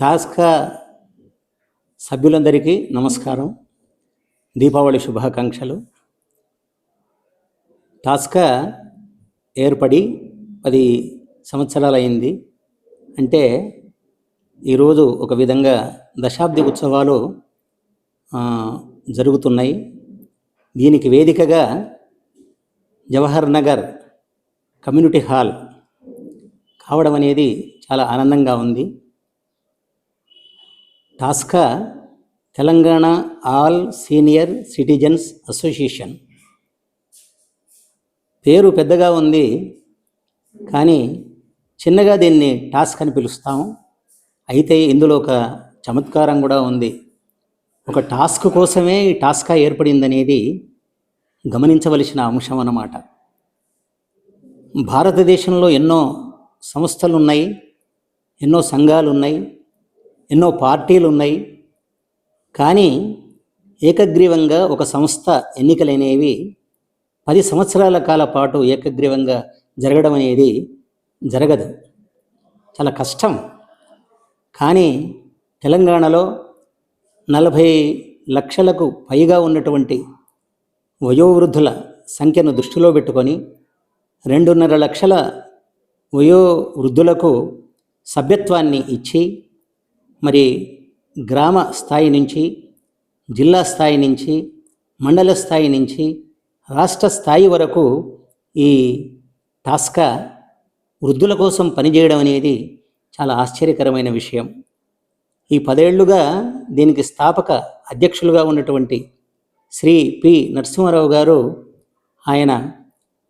టాస్కా సభ్యులందరికీ నమస్కారం. దీపావళి శుభాకాంక్షలు. టాస్కా ఏర్పడి పది సంవత్సరాలైంది. అంటే ఈరోజు ఒక విధంగా దశాబ్ది ఉత్సవాలు జరుగుతున్నాయి. దీనికి వేదికగా జవహర్ నగర్ కమ్యూనిటీ హాల్ కావడం అనేది చాలా ఆనందంగా ఉంది. TASCA Telangana all senior citizens association. పేరు పెద్దగా ఉంది కానీ చిన్నగా దీన్ని టాస్క్ అని పిలుస్తాము అయితే ఇందులో ఒక చమత్కారం కూడా ఉంది. ఒక టాస్క్ కోసమే ఈ టాస్కా ఏర్పడిందనేది గమనించవలసిన అంశం అన్నమాట. భారతదేశంలో ఎన్నో సంస్థలు ఉన్నాయి ఎన్నో సంఘాలు ఉన్నాయి ఎన్నో పార్టీలు ఉన్నాయి కానీ ఏకగ్రీవంగా ఒక సంస్థ ఎన్నికలనేవి పది సంవత్సరాల కాల పాటు ఏకగ్రీవంగా జరగడం అనేది జరగదు. చాలా కష్టం. కానీ తెలంగాణలో నలభై లక్షలకు పైగా ఉన్నటువంటి వయోవృద్ధుల సంఖ్యను దృష్టిలో పెట్టుకొని రెండున్నర లక్షల వయో వృద్ధులకు సభ్యత్వాన్ని ఇచ్చి మరి గ్రామ స్థాయి నుంచి జిల్లా స్థాయి నుంచి మండల స్థాయి నుంచి రాష్ట్ర స్థాయి వరకు ఈ టాస్కా వృద్ధుల కోసం పనిచేయడం అనేది చాలా ఆశ్చర్యకరమైన విషయం. ఈ పదేళ్ళుగా దీనికి స్థాపక అధ్యక్షులుగా ఉన్నటువంటి శ్రీ పి. నరసింహారావు గారు ఆయన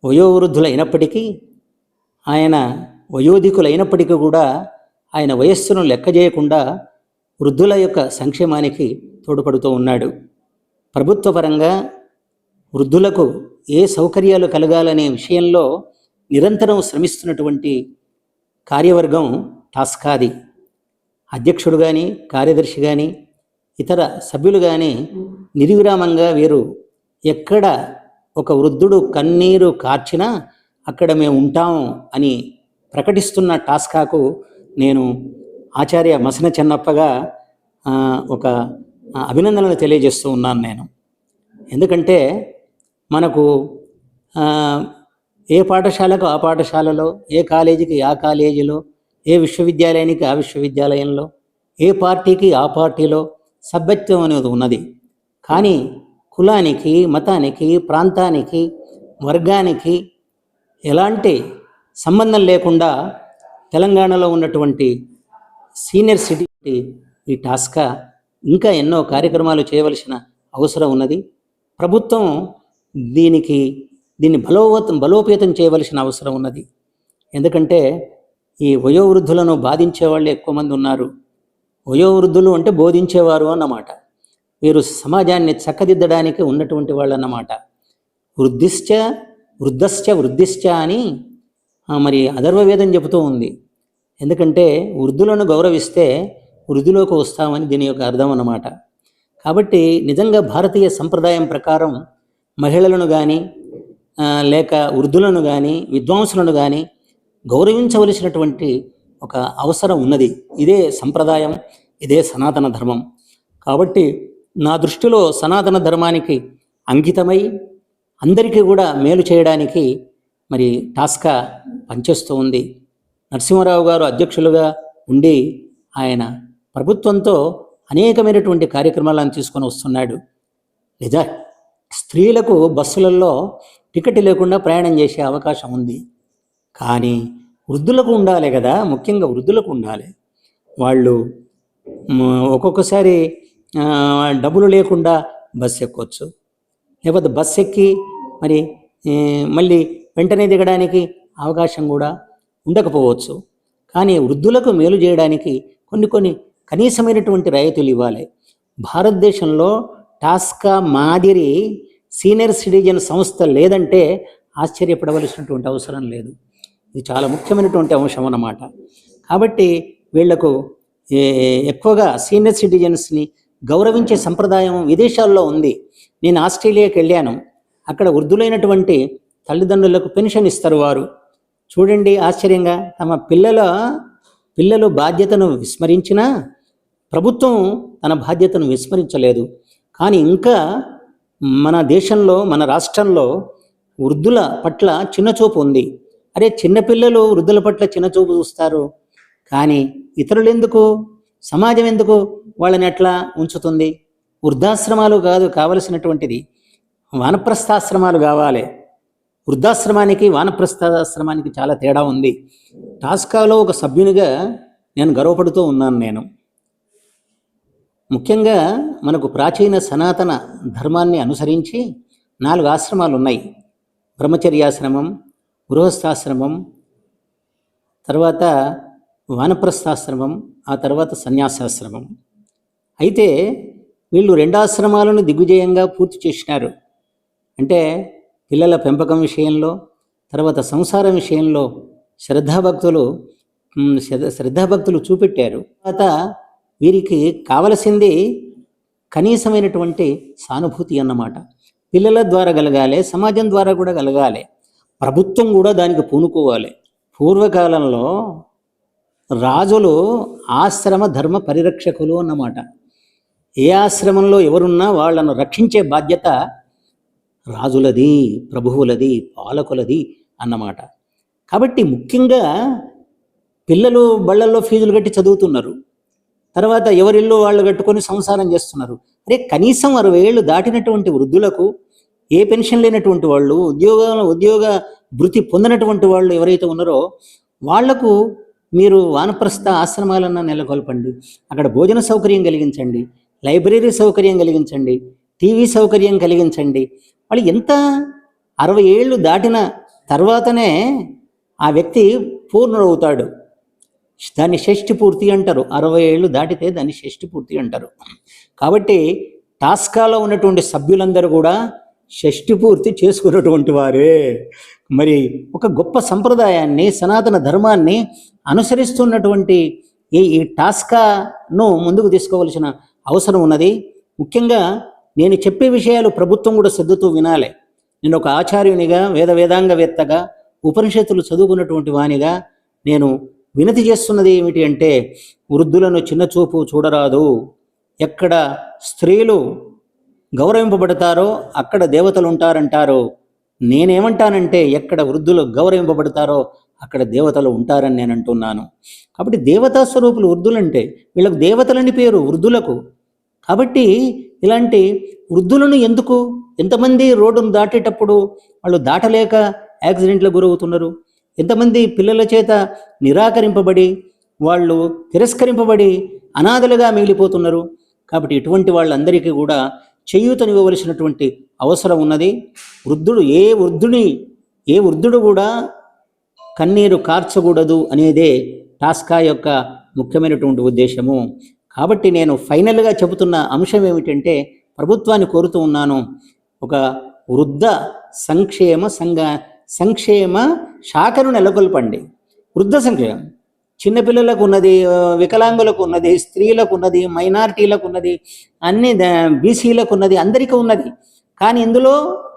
వయోవృద్ధులైనప్పటికీ ఆయన వయోధికులైనప్పటికీ కూడా ఆయన వయస్సును లెక్క చేయకుండా వృద్ధుల యొక్క సంక్షేమానికి తోడ్పడుతూ ఉన్నాడు. ప్రభుత్వపరంగా వృద్ధులకు ఏ సౌకర్యాలు కలగాలనే విషయంలో నిరంతరం శ్రమిస్తున్నటువంటి కార్యవర్గం టాస్కాది. అధ్యక్షుడు కానీ కార్యదర్శి కానీ ఇతర సభ్యులు కానీ నిర్విరామంగా వీరు ఎక్కడ ఒక వృద్ధుడు కన్నీరు కార్చినా అక్కడ మేము ఉంటాం అని ప్రకటిస్తున్న టాస్కాకు నేను ఆచార్య మసన చెన్నప్పగా ఒక అభినందనలు తెలియజేస్తూ ఉన్నాను నేను. ఎందుకంటే మనకు ఏ పాఠశాలకు ఆ పాఠశాలలో ఏ కాలేజీకి ఆ కాలేజీలో ఏ విశ్వవిద్యాలయానికి ఆ విశ్వవిద్యాలయంలో ఏ పార్టీకి ఆ పార్టీలో సభ్యత్వం అనేది ఉన్నది. కానీ కులానికి మతానికి ప్రాంతానికి వర్గానికి ఎలాంటి సంబంధం లేకుండా తెలంగాణలో ఉన్నటువంటి సీనియర్ సిటీ ఈ టాస్కా ఇంకా ఎన్నో కార్యక్రమాలు చేయవలసిన అవసరం ఉన్నది. ప్రభుత్వం దీనికి దీన్ని బలోపేతం బలోపేతం చేయవలసిన అవసరం ఉన్నది. ఎందుకంటే ఈ వయోవృద్ధులను బాధించే వాళ్ళు ఎక్కువ మంది ఉన్నారు. వయోవృద్ధులు అంటే బోధించేవారు అన్నమాట. వీరు సమాజాన్ని చక్కదిద్దడానికి ఉన్నటువంటి వాళ్ళు అన్నమాట వృద్ధిశ్చ వృద్ధశ్చ వృద్ధిశ్చ అని మరి అధర్వవేదం చెబుతూ ఉంది. ఎందుకంటే వృద్ధులను గౌరవిస్తే వృద్ధిలోకి వస్తామని దీని యొక్క అర్థం అన్నమాట. కాబట్టి నిజంగా భారతీయ సంప్రదాయం ప్రకారం మహిళలను కానీ లేక వృద్ధులను కానీ విద్వాంసులను కానీ గౌరవించవలసినటువంటి ఒక అవసరం ఉన్నది. ఇదే సంప్రదాయం ఇదే సనాతన ధర్మం. కాబట్టి నా దృష్టిలో సనాతన ధర్మానికి అంకితమై అందరికీ కూడా మేలు చేయడానికి మరి టాస్కా పనిచేస్తూ ఉంది. నరసింహారావు గారు అధ్యక్షులుగా ఉండి ఆయన ప్రభుత్వంతో అనేకమైనటువంటి కార్యక్రమాలను తీసుకొని వస్తున్నాడు. నిజా స్త్రీలకు బస్సులలో టికెట్ లేకుండా ప్రయాణం చేసే అవకాశం ఉంది. కానీ వృద్ధులకు ఉండాలి కదా ముఖ్యంగా వృద్ధులకు ఉండాలి. వాళ్ళు ఒక్కొక్కసారి డబ్బులు లేకుండా బస్సు ఎక్కొచ్చు. లేకపోతే బస్సు ఎక్కి మరి మళ్ళీ వెంటనే దిగడానికి అవకాశం కూడా ఉండకపోవచ్చు. కానీ వృద్ధులకు మేలు చేయడానికి కొన్ని కొన్ని కనీసమైనటువంటి రాయితీలు ఇవ్వాలి. భారతదేశంలో టాస్కా మాదిరి సీనియర్ సిటిజన్ సంస్థ లేదంటే ఆశ్చర్యపడవలసినటువంటి అవసరం లేదు. ఇది చాలా ముఖ్యమైనటువంటి అంశం అన్నమాట. కాబట్టి వీళ్ళకు ఎక్కువగా సీనియర్ సిటిజన్స్ని గౌరవించే సంప్రదాయం విదేశాల్లో ఉంది. నేను ఆస్ట్రేలియాకి వెళ్ళాను. అక్కడ వృద్ధులైనటువంటి తల్లిదండ్రులకు పెన్షన్ ఇస్తారు వారు. చూడండి ఆశ్చర్యంగా తమ పిల్లల పిల్లలు బాధ్యతను విస్మరించినా ప్రభుత్వం తన బాధ్యతను విస్మరించలేదు. కానీ ఇంకా మన దేశంలో మన రాష్ట్రంలో వృద్ధుల పట్ల చిన్నచూపు ఉంది. అరే చిన్నపిల్లలు వృద్ధుల పట్ల చిన్నచూపు చూస్తారు. కానీ ఇతరులు ఎందుకు? సమాజం ఎందుకు వాళ్ళని ఎట్లా ఉంచుతుంది? వృద్ధాశ్రమాలు కాదు కావలసినటువంటిది. వానప్రస్థాశ్రమాలు కావాలి. వృద్ధాశ్రమానికి వానప్రస్థాశ్రమానికి చాలా తేడా ఉంది. టాస్కాలో ఒక సభ్యునిగా నేను గర్వపడుతూ ఉన్నాను నేను. ముఖ్యంగా మనకు ప్రాచీన సనాతన ధర్మాన్ని అనుసరించి నాలుగు ఆశ్రమాలు ఉన్నాయి బ్రహ్మచర్యాశ్రమం గృహస్థాశ్రమం తర్వాత వానప్రస్థాశ్రమం ఆ తర్వాత సన్యాసాశ్రమం. అయితే వీళ్ళు రెండు ఆశ్రమాలను దిగ్విజయంగా పూర్తి చేసినారు. అంటే పిల్లల పెంపకం విషయంలో తర్వాత సంసారం విషయంలో శ్రద్ధాభక్తులు శ్రద్ధ- శ్రద్ధాభక్తులు చూపెట్టారు. తర్వాత వీరికి కావలసింది కనీసమైనటువంటి సానుభూతి అన్నమాట. పిల్లల ద్వారా కలగాలి సమాజం ద్వారా కూడా కలగాలి. ప్రభుత్వం కూడా దానికి పూనుకోవాలి. పూర్వకాలంలో రాజులు ఆశ్రమ ధర్మ పరిరక్షకులు అన్నమాట. ఏ ఆశ్రమంలో ఎవరున్నా వాళ్ళను రక్షించే బాధ్యత రాజులది ప్రభువులది పాలకులది అన్నమాట. కాబట్టి ముఖ్యంగా పిల్లలు బళ్ళల్లో ఫీజులు కట్టి చదువుతున్నారు. తర్వాత ఎవరిల్లు వాళ్ళు కట్టుకొని సంసారం చేస్తున్నారు. అరే కనీసం అరవై ఏళ్ళు దాటినటువంటి వృద్ధులకు ఏ పెన్షన్ లేనటువంటి వాళ్ళు ఉద్యోగ ఉద్యోగ భృతి పొందినటువంటి వాళ్ళు ఎవరైతే ఉన్నారో వాళ్ళకు మీరు వానప్రస్థ ఆశ్రమాలన్న నెలకొల్పండి. అక్కడ భోజన సౌకర్యం కలిగించండి. లైబ్రరీ సౌకర్యం కలిగించండి. టీవీ సౌకర్యం కలిగించండి. వాళ్ళు ఎంత? అరవై ఏళ్ళు దాటిన తర్వాతనే ఆ వ్యక్తి పూర్ణుడవుతాడు. దాన్ని షష్టి పూర్తి అంటారు. అరవై ఏళ్ళు దాటితే దాన్ని షష్టి పూర్తి అంటారు. కాబట్టి టాస్కాలో ఉన్నటువంటి సభ్యులందరూ కూడా షష్టి పూర్తి చేసుకున్నటువంటి వారే. మరి ఒక గొప్ప సంప్రదాయాన్ని సనాతన ధర్మాన్ని అనుసరిస్తున్నటువంటి ఈ ఈ టాస్కాను ముందుకు తీసుకోవాల్సిన అవసరం ఉన్నది. ముఖ్యంగా నేను చెప్పే విషయాలు ప్రభుత్వం కూడా సర్దుతూ వినాలి. నేను ఒక ఆచార్యునిగా వేద వేదాంగవేత్తగా ఉపనిషత్తులు చదువుకున్నటువంటి వానిగా నేను వినతి చేస్తున్నది ఏమిటి అంటే వృద్ధులను చిన్నచూపు చూడరాదు. ఎక్కడ స్త్రీలు గౌరవింపబడతారో అక్కడ దేవతలు ఉంటారంటారు. నేనేమంటానంటే ఎక్కడ వృద్ధులు గౌరవింపబడతారో అక్కడ దేవతలు ఉంటారని నేను అంటున్నాను. కాబట్టి దేవతా స్వరూపులు వృద్ధులంటే వీళ్ళకు దేవతలని పేరు వృద్ధులకు. కాబట్టి ఇలాంటి వృద్ధులను ఎందుకు? ఎంతమంది రోడ్డును దాటేటప్పుడు వాళ్ళు దాటలేక యాక్సిడెంట్లకు గురవుతున్నారు? ఎంతమంది పిల్లల చేత నిరాకరింపబడి వాళ్ళు తిరస్కరింపబడి అనాథలుగా మిగిలిపోతున్నారు? కాబట్టి ఇటువంటి వాళ్ళందరికీ కూడా చేయూతనివ్వవలసినటువంటి అవసరం ఉన్నది. వృద్ధుడు ఏ వృద్ధుని ఏ వృద్ధుడు కూడా కన్నీరు కార్చకూడదు అనేదే టాస్కా యొక్క ముఖ్యమైనటువంటి ఉద్దేశము. కాబట్టి నేను ఫైనల్గా చెబుతున్న అంశం ఏమిటంటే ప్రభుత్వాన్ని కోరుతూ ఉన్నాను. ఒక వృద్ధ సంక్షేమ సంఘ సంక్షేమ శాఖను నెలకొల్పండి. వృద్ధ సంక్షేమం. చిన్నపిల్లలకు ఉన్నది వికలాంగులకు ఉన్నది స్త్రీలకు ఉన్నది మైనారిటీలకు ఉన్నది అన్ని బీసీలకు ఉన్నది అందరికీ ఉన్నది. కానీ ఇందులో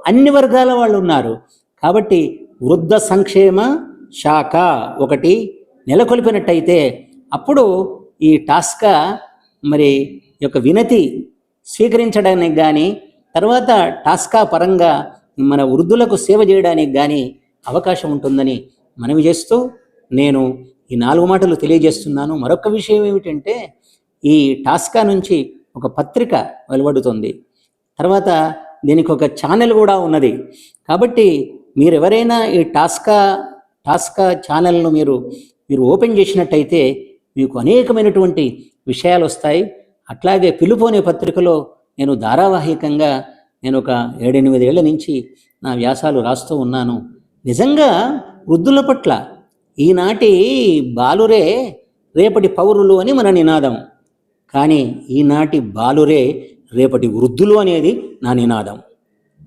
అన్ని వర్గాల వాళ్ళు ఉన్నారు. కాబట్టి వృద్ధ సంక్షేమ శాఖ ఒకటి నెలకొల్పినట్టయితే అప్పుడు ఈ టాస్కా మరి ఈ యొక్క వినతి స్వీకరించడానికి కానీ తర్వాత టాస్కా పరంగా మన వృద్ధులకు సేవ చేయడానికి కానీ అవకాశం ఉంటుందని మనవి చేస్తూ నేను ఈ నాలుగు మాటలు తెలియజేస్తున్నాను. మరొక విషయం ఏమిటంటే ఈ టాస్కా నుంచి ఒక పత్రిక వెలువడుతుంది. తర్వాత దీనికి ఒక ఛానల్ కూడా ఉన్నది. కాబట్టి మీరు ఎవరైనా ఈ టాస్కా టాస్కా ఛానల్ను మీరు మీరు ఓపెన్ చేసినట్టయితే మీకు అనేకమైనటువంటి విషయాలు వస్తాయి అట్లాగే పిలుపు అనే పత్రికలో నేను ధారావాహికంగా నేను ఒక ఏడెనిమిదేళ్ళ నుంచి నా వ్యాసాలు రాస్తూ ఉన్నాను. నిజంగా వృద్ధుల పట్ల ఈనాటి బాలురే రేపటి పౌరులు అని మన నినాదం. కానీ ఈనాటి బాలురే రేపటి వృద్ధులు అనేది నా నినాదం.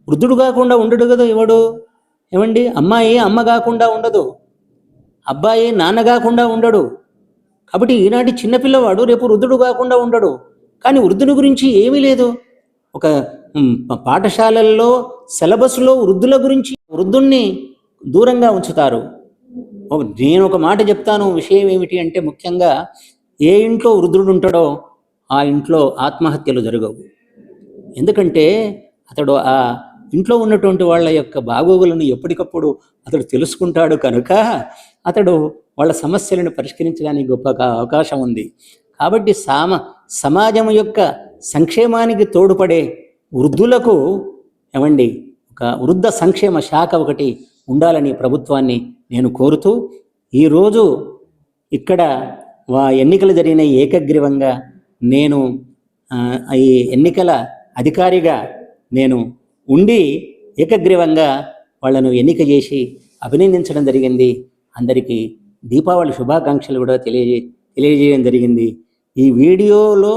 వృద్ధుడు కాకుండా ఉండడు కదా ఎవడు? ఏమండి? అమ్మాయి అమ్మ కాకుండా ఉండదు. అబ్బాయి నాన్న కాకుండా ఉండడు. కాబట్టి ఈనాటి చిన్నపిల్లవాడు రేపు వృద్ధుడు కాకుండా ఉండడు. కానీ వృద్ధుని గురించి ఏమీ లేదు. ఒక పాఠశాలల్లో సిలబస్లో వృద్ధుల గురించి వృద్ధుణ్ణి దూరంగా ఉంచుతారు. ఒక- నేను ఒక మాట చెప్తాను. విషయం ఏమిటి అంటే ముఖ్యంగా ఏ ఇంట్లో వృద్ధుడు ఉంటాడో ఆ ఇంట్లో ఆత్మహత్యలు జరగవు. ఎందుకంటే అతడు ఆ ఇంట్లో ఉన్నటువంటి వాళ్ళ యొక్క బాగోగులను ఎప్పటికప్పుడు అతడు తెలుసుకుంటాడు కనుక అతడు వాళ్ళ సమస్యలను పరిష్కరించడానికి గొప్ప అవకాశం ఉంది. కాబట్టి సామ సమాజం యొక్క సంక్షేమానికి తోడ్పడే వృద్ధులకు ఏమండి ఒక వృద్ధ సంక్షేమ శాఖ ఒకటి ఉండాలని ప్రభుత్వాన్ని నేను కోరుతూ ఈరోజు ఇక్కడ వా ఎన్నికలు జరిగిన ఏకగ్రీవంగా నేను ఈ ఎన్నికల అధికారిగా నేను ఉండి ఏకగ్రీవంగా వాళ్ళను ఎన్నిక చేసి అభినందించడం జరిగింది. అందరికీ దీపావళి శుభాకాంక్షలు కూడా తెలియజే తెలియజేయడం జరిగింది. ఈ వీడియోలో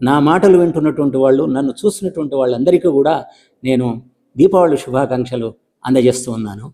నా మాటలు వింటున్నటువంటి వాళ్ళు నన్ను చూసినటువంటి వాళ్ళందరికీ కూడా నేను దీపావళి శుభాకాంక్షలు అందజేస్తూ ఉన్నాను.